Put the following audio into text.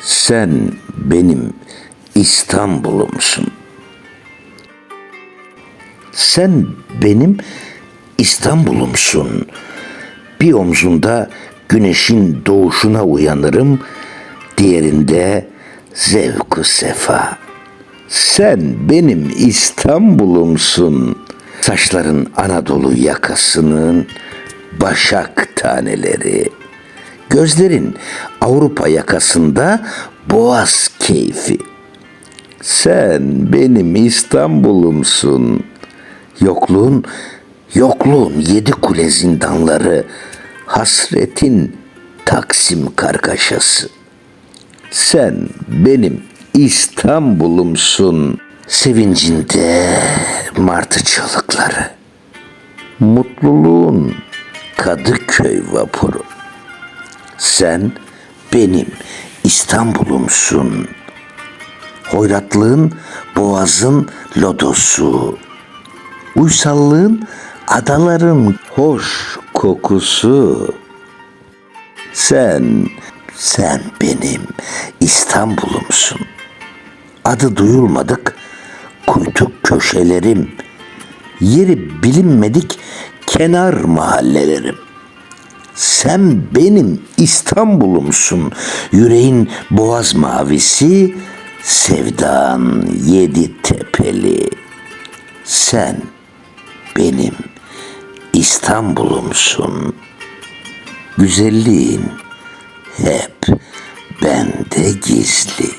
Sen benim İstanbul'umsun. Sen benim İstanbul'umsun. Bir omzunda güneşin doğuşuna uyanırım, diğerinde zevku sefa. Sen benim İstanbul'umsun. Saçların Anadolu yakasının başak taneleri. Gözlerin Avrupa yakasında boğaz keyfi. Sen benim İstanbul'umsun. Yokluğun, yokluğun yedi kule zindanları, hasretin Taksim kargaşası. Sen benim İstanbul'umsun. Sevincinde martı çığlıkları. Mutluluğun Kadıköy vapuru. Sen benim İstanbul'umsun. Hoyratlığın boğazın lodosu. Uysallığın adaların hoş kokusu. Sen, sen benim İstanbul'umsun. Adı duyulmadık kuytu köşelerim. Yeri bilinmedik kenar mahallelerim. Sen benim İstanbul'umsun. Yüreğin boğaz mavisi, sevdan yedi tepeli. Sen benim İstanbul'umsun. Güzelliğin hep bende gizli.